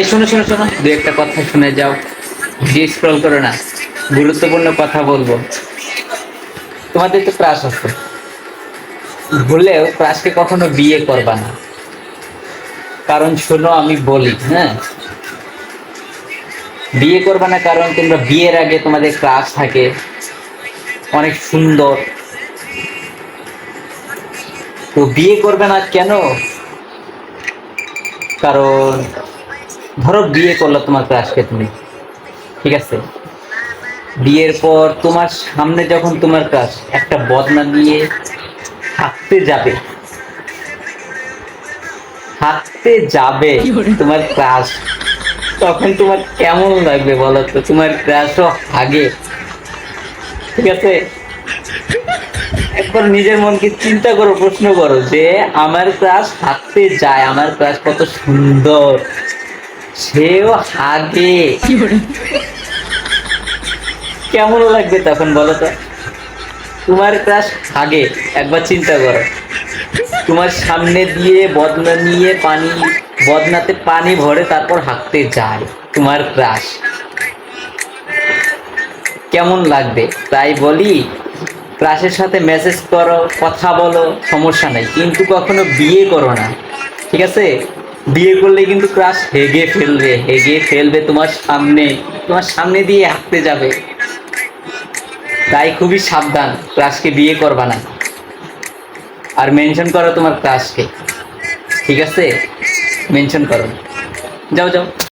এই শোনো শোনো শোনো। দু একটা কথা শুনে যাও। ভিডিও স্ক্রল করো না গুরুত্বপূর্ণ কথা বলব। তোমাদের তো ক্রাশ আছে। ভুলেও ক্রাশকে কখনো বিয়ে করবা না। কারণ শোনো, আমি বলি হ্যাঁ? বিয়ে করবে না কারণ তোমরা বিয়ের আগে তোমাদের ক্রাশ থাকে। অনেক সুন্দর। তো বিয়ে করবে না কেন? কারণ ধরো বিয়ে করল তোমার ক্রাশকে তুমি, ঠিক আছে? বিয়ের পর তোমার সামনে যখন তোমার ক্রাশ একটা বদনা নিয়ে হাঁটতে যাবে হাঁটতে যাবে তোমার ক্রাশ তখন তোমার কেমন লাগবে বলো তো? তোমার ক্রাশও আগে ঠিক আছে? একবার নিজের মনকে চিন্তা করো, প্রশ্ন করো যে আমার ক্রাশ হাঁটতে যায়, আমার ক্রাশ কত সুন্দর। সেও হাগে। কেমন লাগবে তখন বলো তো? তোমার ক্রাশ হাগে একবার চিন্তা করো। তোমার সামনে দিয়ে বদনা নিয়ে পানি বদনাতে পানি ভরে তারপর হাঁকতে যায় তোমার ক্রাশ। কেমন লাগবে? তাই বলি ক্রাশের সাথে মেসেজ করো কথা বলো সমস্যা নাই। কিন্তু কখনো বিয়ে করো না। ঠিক আছে? বিয়ে করলে কিন্তু ক্রাশ হেগে ফেলবে হেগে ফেলবে তোমার সামনে তোমার সামনে দিয়ে হাঁটতে যাবে। তাই খুবই সাবধান ক্রাশকে বিয়ে করবা না। আর মেনশন করো তোমার ক্রাশকে ঠিক আছে? মেনশন করো। যাও যাও।